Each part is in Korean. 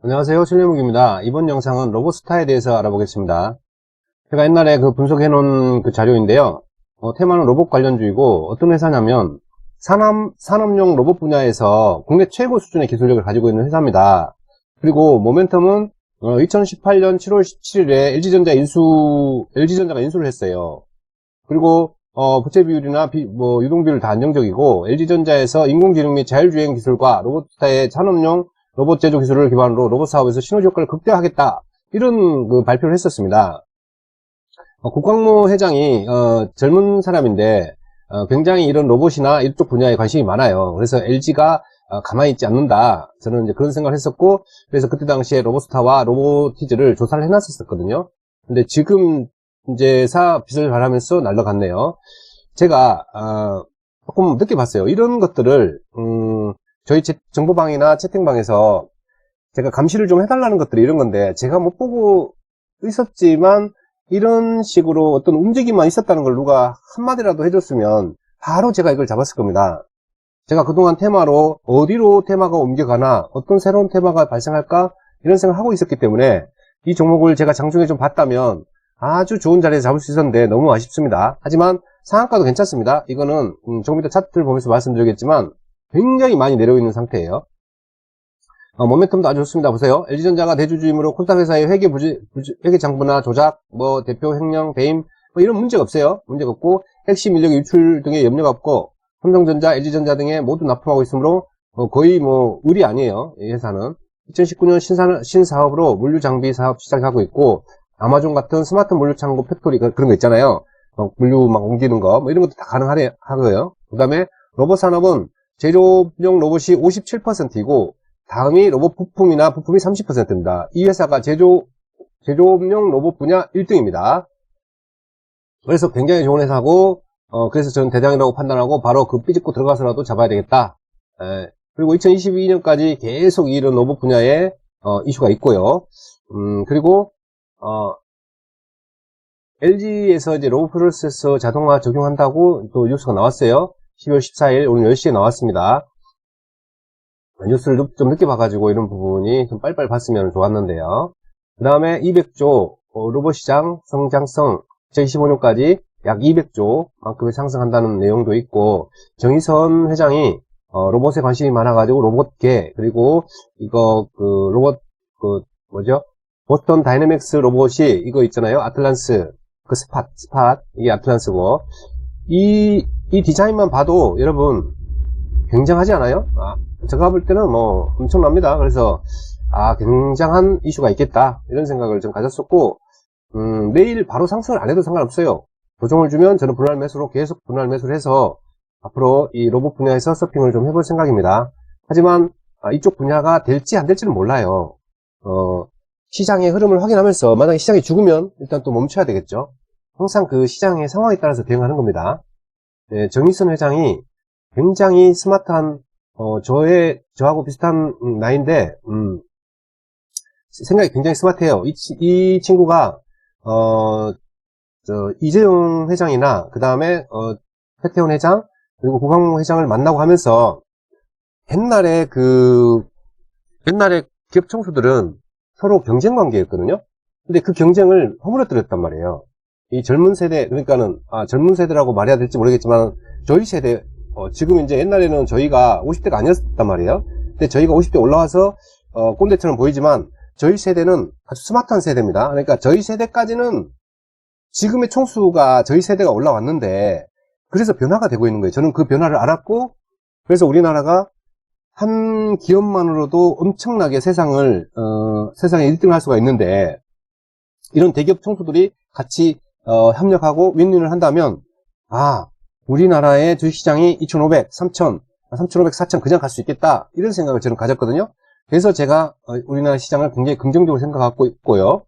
안녕하세요. 실내무기입니다. 이번 영상은 로보스타에 대해서 알아보겠습니다. 제가 옛날에 그 분석해 놓은 그 자료인데요. 어, 테마는 로봇 관련주이고 어떤 회사냐면 산업, 산업용 로봇 분야에서 국내 최고 수준의 기술력을 가지고 있는 회사입니다. 그리고 모멘텀은 2018년 7월 17일에 LG전자 인수, LG전자가 인수를 했어요. 그리고 어, 부채 비율이나 비- 뭐 유동 비율 다 안정적이고 LG전자에서 인공지능 및 자율주행 기술과 로봇스타의 산업용 로봇 제조 기술을 기반으로 로봇 사업에서 시너지 효과를 극대화하겠다 이런 그 발표를 했었습니다. 어, 국광무 회장이 어, 젊은 사람인데 어, 굉장히 이런 로봇이나 이쪽 분야에 관심이 많아요. 그래서 LG가 가만히 있지 않는다. 저는 이제 그런 생각을 했었고 그래서 그때 당시에 로봇스타와 로보티즈를 조사를 해놨었거든요. 근데 지금 이제 사업 빚을 바라면서 날라갔네요. 제가 어, 조금 늦게 봤어요. 이런 것들을 음, 저희 제- 정보방이나 채팅방에서 제가 감시를 좀 해달라는 것들이 이런 건데 제가 못 보고 있었지만 이런 식으로 어떤 움직임만 있었다는 걸 누가 한마디라도 해줬으면 바로 제가 이걸 잡았을 겁니다. 제가 그동안 테마로 어디로 테마가 옮겨가나 어떤 새로운 테마가 발생할까 이런 생각을 하고 있었기 때문에 이 종목을 제가 장중에 좀 봤다면 아주 좋은 자리에 잡을 수 있었는데 너무 아쉽습니다. 하지만 상한가도 괜찮습니다. 이거는 음, 조금 이따 차트를 보면서 말씀드리겠지만 굉장히 많이 내려있는 있는 상태예요. 어, 모멘텀도 아주 좋습니다. 보세요. LG전자가 대주주이므로 콜타 회사의 회계 부지, 부지- 회계 장부나 조작, 뭐 대표 횡령, 배임 뭐 이런 문제가 없어요. 문제가 없고 핵심 인력 유출 등의 염려가 없고 삼성전자, LG전자 등에 모두 납품하고 있으므로 어, 거의 뭐 의리 아니에요. 이 회사는 2019년 신사, 신사업으로 물류 장비 사업 시작하고 있고 아마존 같은 스마트 물류 창고 팩토리 그- 그런 거 있잖아요. 어, 물류 막 옮기는 거 뭐 이런 것도 다 가능하래 하고요. 그 다음에 로봇 산업은 제조용 로봇이 57%이고 다음이 로봇 부품이나 부품이 30%입니다. 이 회사가 제조 제조업용 로봇 분야 1등입니다. 그래서 굉장히 좋은 회사고 어, 그래서 저는 대장이라고 판단하고 바로 그 삐집고 들어가서라도 잡아야 되겠다. 에, 그리고 2022년까지 계속 이런 로봇 분야에 어, 이슈가 있고요. 음, 그리고 어, LG에서 이제 로봇 프로세서 자동화 적용한다고 또 뉴스가 나왔어요. 12월 14일 오늘 10시에 나왔습니다. 뉴스를 늦- 좀 늦게 봐가지고 이런 부분이 좀 빨리빨리 봤으면 좋았는데요. 그 다음에 200조 어, 로봇 시장 성장성 2025년까지 약 200조만큼의 상승한다는 내용도 있고 정의선 회장이 어, 로봇에 관심이 많아가지고 로봇계 그리고 이거 그 로봇 그 뭐죠? 보스턴 다이내믹스 로봇이 이거 있잖아요. 아틀란스 그 스팟 스팟 이게 아틀란스고 이, 이 디자인만 봐도 여러분 굉장하지 않아요? 아, 제가 볼 때는 뭐 엄청납니다. 그래서 아 굉장한 이슈가 있겠다 이런 생각을 좀 가졌었고 음, 내일 바로 상승을 안 해도 상관없어요. 조정을 주면 저는 분할 매수로 계속 분할 매수를 해서 앞으로 이 로봇 분야에서 서핑을 좀 해볼 생각입니다. 하지만 아, 이쪽 분야가 될지 안 될지는 몰라요. 어, 시장의 흐름을 확인하면서 만약에 시장이 죽으면 일단 또 멈춰야 되겠죠. 항상 그 시장의 상황에 따라서 대응하는 겁니다. 네, 정의선 회장이 굉장히 스마트한 어, 저의 저하고 비슷한 음, 나이인데 음, 생각이 굉장히 스마트해요. 이, 치- 이 친구가 어, 저, 이재용 회장이나 그 다음에 어, 태태원 회장 그리고 고강무 회장을 만나고 하면서 옛날에 그 옛날에 기업 청소들은 서로 경쟁 관계였거든요. 근데 그 경쟁을 허물어뜨렸단 말이에요. 이 젊은 세대 그러니까는 아, 젊은 세대라고 말해야 될지 모르겠지만 저희 세대 어, 지금 이제 옛날에는 저희가 50대가 아니었단 말이에요. 근데 저희가 50대 올라와서 어, 꼰대처럼 보이지만 저희 세대는 아주 스마트한 세대입니다. 그러니까 저희 세대까지는 지금의 총수가 저희 세대가 올라왔는데 그래서 변화가 되고 있는 거예요. 저는 그 변화를 알았고 그래서 우리나라가 한 기업만으로도 엄청나게 세상을 어, 세상에 1등을 할 수가 있는데 이런 대기업 총수들이 같이 어, 협력하고 윈윈을 한다면 아 우리나라의 주식시장이 2,500, 3,000, 3,500, 4,000 그냥 갈 수 있겠다 이런 생각을 저는 가졌거든요. 그래서 제가 어, 우리나라 시장을 굉장히 긍정적으로 생각하고 있고요.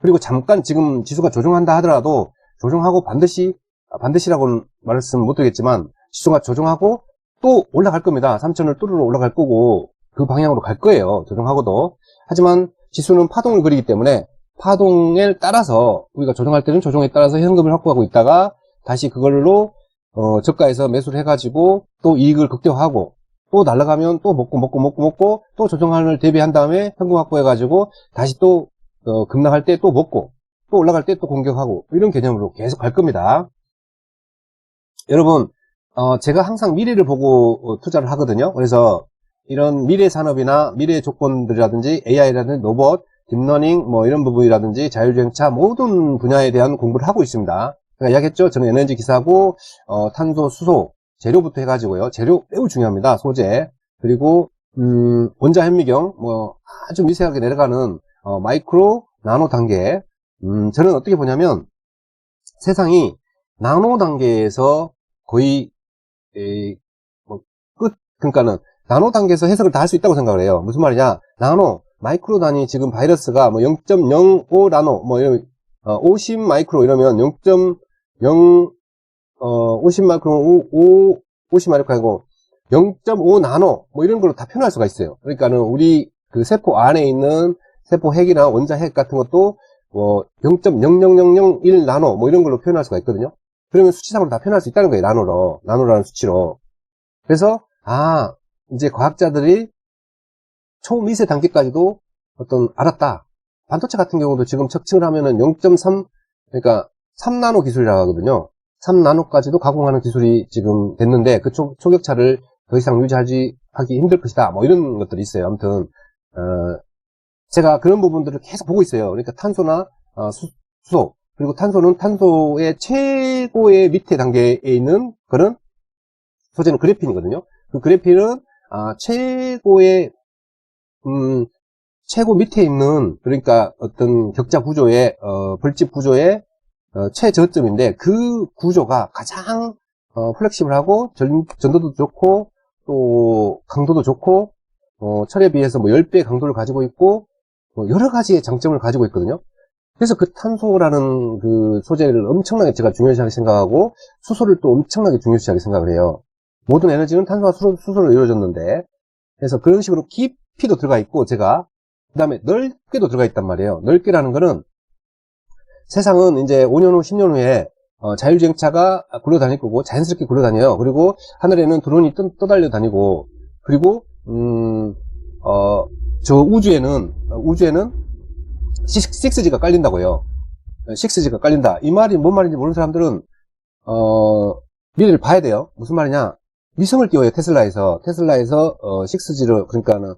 그리고 잠깐 지금 지수가 조정한다 하더라도 조정하고 반드시 아, 반드시라고는 말씀 못 드리겠지만 지수가 조정하고 또 올라갈 겁니다. 3천을 뚜루루 올라갈 거고 그 방향으로 갈 거예요. 조정하고도. 하지만 지수는 파동을 그리기 때문에 파동에 따라서 우리가 조정할 때는 조정에 따라서 현금을 확보하고 있다가 다시 그걸로 어, 저가에서 매수를 해가지고 또 이익을 극대화하고 또 날아가면 또 먹고 먹고 먹고 먹고 또 조정환을 대비한 다음에 현금 확보해가지고 다시 또 어, 급락할 때 또 먹고 또 올라갈 때 또 공격하고 이런 개념으로 계속 갈 겁니다. 여러분 어, 제가 항상 미래를 보고 어, 투자를 하거든요. 그래서 이런 미래 산업이나 미래 조건들이라든지 AI라든지 로봇, 딥러닝 뭐 이런 부분이라든지 자율주행차 모든 분야에 대한 공부를 하고 있습니다. 제가 이야기했죠. 저는 에너지 기사고 어, 탄소, 수소, 재료부터 해가지고요. 재료 매우 중요합니다. 소재 그리고 음, 원자 현미경 뭐 아주 미세하게 내려가는 어, 마이크로, 나노 단계 음, 저는 어떻게 보냐면 세상이 나노 단계에서 거의 에, 뭐, 끝 그러니까는 나노 단계에서 해석을 다 할 수 있다고 생각을 해요. 무슨 말이냐? 나노, 마이크로 단위 지금 바이러스가 뭐 0.05 나노, 뭐 이런, 어, 50 마이크로 이러면 0.0, 어, 50 마이크로, 5, 5 50 마이크로 아니고 0.5 나노, 뭐 이런 걸로 다 표현할 수가 있어요. 그러니까는 우리 그 세포 안에 있는 세포 핵이나 원자 핵 같은 것도 뭐 0.00001 나노, 뭐 이런 걸로 표현할 수가 있거든요. 그러면 수치상으로 다 표현할 수 있다는 거예요. 나노로. 나노라는 수치로. 그래서, 아, 이제 과학자들이 초미세 단계까지도 어떤 알았다. 반도체 같은 경우도 지금 측정을 하면은 0.3 그러니까 3나노 기술이라고 하거든요. 3나노까지도 가공하는 기술이 지금 됐는데 그 초, 초격차를 더 이상 유지하지 하기 힘들 것이다. 뭐 이런 것들이 있어요. 아무튼 어, 제가 그런 부분들을 계속 보고 있어요. 그러니까 탄소나 어, 수, 수소 그리고 탄소는 탄소의 최고의 밑에 단계에 있는 그런 소재는 그래핀이거든요. 그 그래핀은 아, 최고의 음, 최고 밑에 있는 그러니까 어떤 격자 구조의 어, 벌집 구조의 어, 최저점인데 그 구조가 가장 어, 플렉시블하고 전, 전도도 좋고 또 강도도 좋고 어, 철에 비해서 뭐 10배 강도를 가지고 있고 뭐 여러 가지의 장점을 가지고 있거든요. 그래서 그 탄소라는 그 소재를 엄청나게 제가 중요시하게 생각하고 수소를 또 엄청나게 중요시하게 생각을 해요. 모든 에너지는 탄소와 수소, 수소로 이루어졌는데 그래서 그런 식으로 깊 이도 들어가 있고 제가 그 다음에 넓게도 들어가 있단 말이에요. 넓게라는 거는 세상은 이제 5년 후, 10년 후에 어, 자율주행차가 굴러다닐 거고 자연스럽게 굴러다녀요. 그리고 하늘에는 드론이 떠, 떠달려 다니고 그리고 음, 어, 저 우주에는 어, 우주에는 6G가 깔린다고요. 6G가 깔린다. 이 말이 뭔 말인지 모르는 사람들은 어, 미래를 봐야 돼요. 무슨 말이냐? 위성을 띄워요. 테슬라에서 테슬라에서 어, 6G를 그러니까는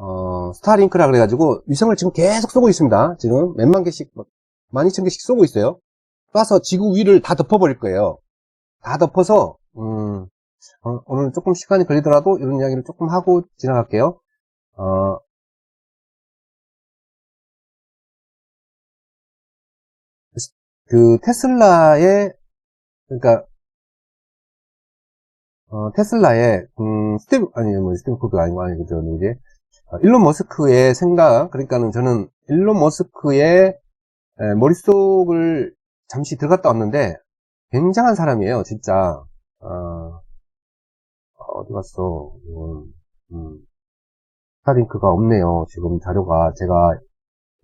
어, 스타링크라 그래가지고 위성을 지금 계속 쏘고 있습니다. 지금 몇만 개씩, 뭐, 만 이천 개씩 쏘고 있어요. 쏴서 지구 위를 다 덮어버릴 거예요. 다 덮어서 음, 어, 오늘 조금 시간이 걸리더라도 이런 이야기를 조금 하고 지나갈게요. 어, 그 테슬라의 그러니까 어, 테슬라의 음, 스티브 아니 뭐 스티브 코드가 아니고 아니 그저 이제 어, 일론 머스크의 생각 그러니까는 저는 일론 머스크의 에, 머릿속을 잠시 들어갔다 왔는데 굉장한 사람이에요 진짜. 어, 어디 갔어 음, 음. 스타링크가 없네요 지금 자료가. 제가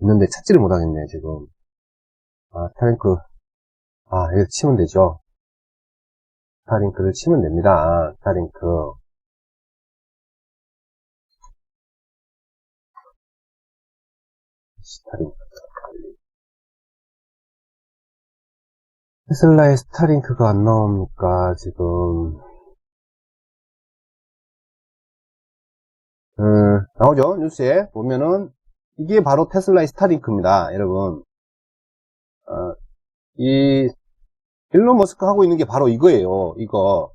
있는데 찾지를 못하겠네 지금. 아 스타링크. 아 여기 치면 되죠. 스타링크를 치면 됩니다. 스타링크 스타링크 테슬라의 스타링크가 안 나옵니까 지금? 음, 나오죠 뉴스에. 보면은 이게 바로 테슬라의 스타링크입니다 여러분. 어, 이 일론 머스크 하고 있는 게 바로 이거예요 이거.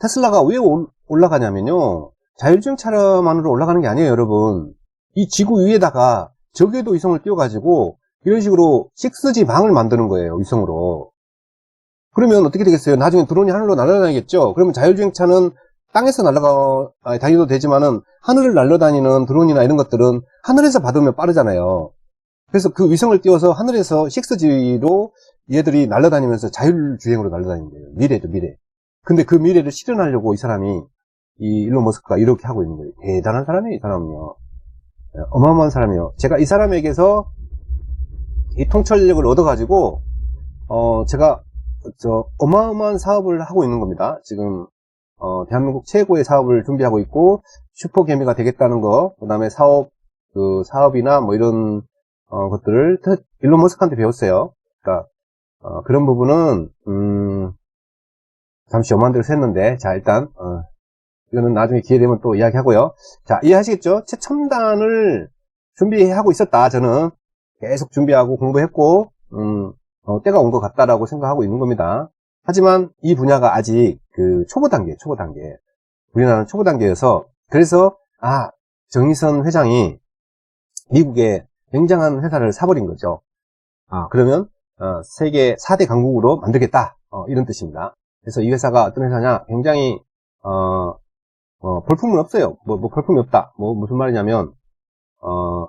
테슬라가 왜 올- 올라가냐면요. 자율주행차만으로 올라가는 게 아니에요 여러분 이 지구 위에다가 적외도 위성을 띄워가지고 이런 식으로 6G 방을 만드는 거예요 위성으로. 그러면 어떻게 되겠어요? 나중에 드론이 하늘로 날아다니겠죠? 그러면 자율주행차는 땅에서 날아가 아니, 다니도 되지만은 하늘을 날아다니는 드론이나 이런 것들은 하늘에서 받으면 빠르잖아요. 그래서 그 위성을 띄워서 하늘에서 6G로 얘들이 날아다니면서 자율주행으로 날아다니는 거예요. 미래죠 미래. 근데 그 미래를 실현하려고 이 사람이 이 일론 머스크가 이렇게 하고 있는 거예요. 대단한 사람이에요 이 사람은요. 예, 어마어마한 사람이에요. 제가 이 사람에게서 이 통찰력을 얻어가지고, 어, 제가, 저, 어마어마한 사업을 하고 있는 겁니다. 지금, 어, 대한민국 최고의 사업을 준비하고 있고 슈퍼 개미가 되겠다는 거, 그 다음에 사업 그 사업이나 뭐 이런 어, 것들을 테- 일론 머스크한테 배웠어요. 그러니까 어, 그런 부분은 음, 잠시 엄한 대로 샜는데 자 일단 어, 이거는 나중에 기회 되면 또 이야기하고요. 자 이해하시겠죠? 최첨단을 준비하고 있었다. 저는 계속 준비하고 공부했고 음, 어, 때가 온 것 같다라고 생각하고 있는 겁니다. 하지만 이 분야가 아직 그 초보 단계, 초보 단계. 우리나라는 초보 단계여서 그래서 아 정의선 회장이 미국에 굉장한 회사를 사버린 거죠. 아 그러면 어, 세계 4대 강국으로 만들겠다 어, 이런 뜻입니다. 그래서 이 회사가 어떤 회사냐 굉장히 어, 어, 볼품은 없어요. 뭐, 뭐 볼품이 없다. 뭐 무슨 말이냐면 어,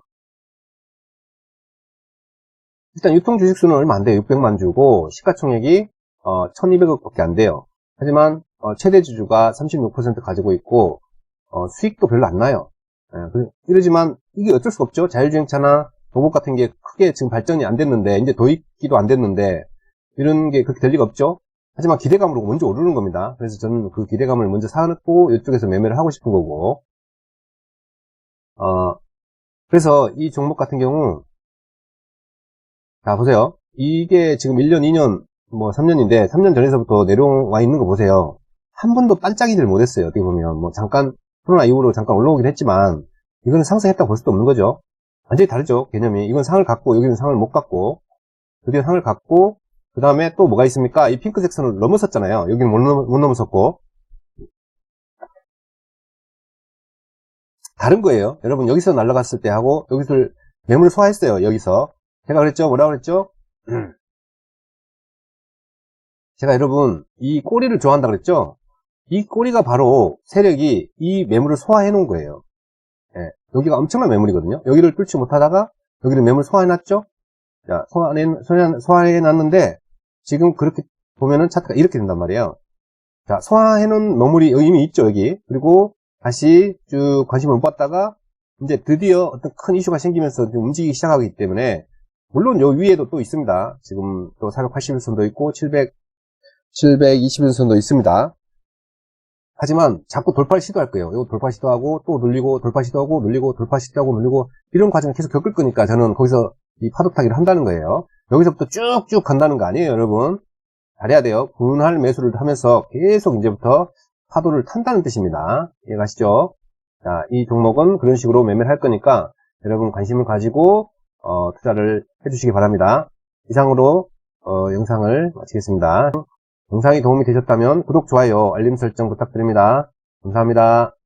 일단 유통 주식 수는 얼마 안 돼요. 600만 주고 시가총액이 어, 1200억밖에 안 돼요. 하지만 어, 최대 주주가 36% 가지고 있고 어, 수익도 별로 안 나요. 예, 그- 이러지만 이게 어쩔 수 없죠. 자율주행차나 로봇 같은 게 크게 지금 발전이 안 됐는데 이제 도입기도 안 됐는데 이런 게 그렇게 될 리가 없죠. 하지만 기대감으로 먼저 오르는 겁니다. 그래서 저는 그 기대감을 먼저 사놓고 이쪽에서 매매를 하고 싶은 거고 어, 그래서 이 종목 같은 경우 자 보세요. 이게 지금 1년, 2년, 뭐 3년인데 3년 전에서부터 내려와 있는 거 보세요. 한 번도 반짝이질 못했어요. 어떻게 보면 뭐 잠깐 코로나 이후로 잠깐 올라오긴 했지만 이거는 상승했다고 볼 수도 없는 거죠. 완전히 다르죠. 개념이. 이건 상을 갖고 여기는 상을 못 갖고 드디어 상을 갖고 그 다음에 또 뭐가 있습니까? 이 핑크색 선을 넘어섰잖아요. 여기는 못, 넘, 못 넘어섰고 다른 거예요. 여러분 여기서 날아갔을 때 하고 여기서 매물을 소화했어요. 여기서 제가 그랬죠. 뭐라고 그랬죠? 제가 여러분 이 꼬리를 좋아한다 그랬죠? 이 꼬리가 바로 세력이 이 매물을 소화해 놓은 거예요. 예, 여기가 엄청난 매물이거든요. 여기를 뚫지 못하다가 여기를 매물 소화해 놨죠? 자, 소화해, 소화해 놨는데 지금 그렇게 보면은 차트가 이렇게 된단 말이에요. 자, 소화해 놓은 매물이 이미 있죠, 여기. 그리고 다시 쭉 관심을 못 받다가 이제 드디어 어떤 큰 이슈가 생기면서 좀 움직이기 시작하기 때문에 물론 요 위에도 또 있습니다. 지금 또 481선도 있고 700 721선도 있습니다. 하지만 자꾸 돌파를 시도할 거예요. 이거 돌파 시도하고 또 눌리고 돌파 시도하고 눌리고 돌파 시도하고 눌리고 이런 과정을 계속 겪을 거니까 저는 거기서 이 파도 타기를 한다는 거예요. 여기서부터 쭉쭉 간다는 거 아니에요, 여러분. 잘해야 돼요. 분할 매수를 하면서 계속 이제부터 파도를 탄다는 뜻입니다. 이해가시죠? 자, 이 종목은 그런 식으로 매매를 할 거니까 여러분 관심을 가지고 어, 투자를 해주시기 바랍니다. 이상으로 어, 영상을 마치겠습니다. 영상이 도움이 되셨다면 구독, 좋아요, 알림 설정 부탁드립니다. 감사합니다.